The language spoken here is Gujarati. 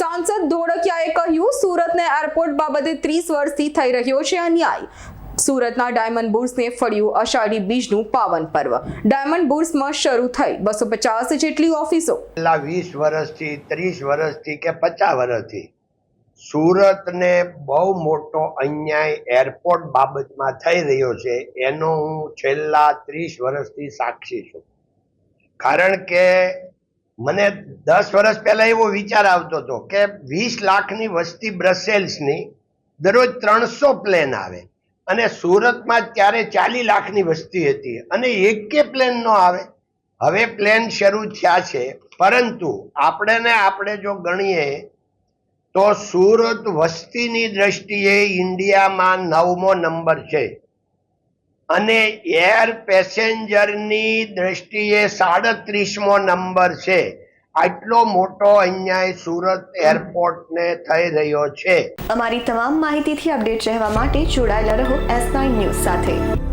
સાંસદ ધોળકિયાએ કહ્યું, સુરતને એરપોર્ટ બાબતે ત્રીસ વર્ષથી થઈ રહ્યો છે અન્યાય. સુરતના ડાયમંડ બુર્સને ફળ્યું અષાઢી બીજનું પાવન પર્વ. ડાયમંડ બુર્સમાં શરૂ થઈ બસો પચાસ જેટલી ઓફિસો. છેલ્લા વીસ વર્ષથી, ત્રીસ વર્ષથી કે પચાસ વર્ષથી સુરતને બહુ મોટો અન્યાય એરપોર્ટ બાબતમાં થઈ રહ્યો છે, એનો હું છેલ્લા ત્રીસ વર્ષથી સાક્ષી છું. કારણ કે મને દસ વર્ષ પહેલા એવો વિચાર આવતો હતો કે વીસ લાખની વસ્તી બ્રસેલ્સની દરરોજ ત્રણસો પ્લેન આવે અને સુરતમાં ત્યારે ચાલી લાખની વસ્તી હતી અને એકે પ્લેન નો આવે. હવે પ્લેન શરૂ થયા છે. પરંતુ આપણે ને આપણે જો ગણીએ તો સુરત વસ્તીની દ્રષ્ટિએ ઇન્ડિયામાં નવમો નંબર છે. અને એર પેસેન્જરની દ્રષ્ટિએ સાડત્રીસમો નંબર છે. આટલો મોટો અન્યાય સુરત એરપોર્ટને થઈ રહ્યો છે. અમારી તમામ માહિતીથી અપડેટ રહેવા માટે જોડાયેલા રહો એસ નાઇન ન્યૂઝ સાથે.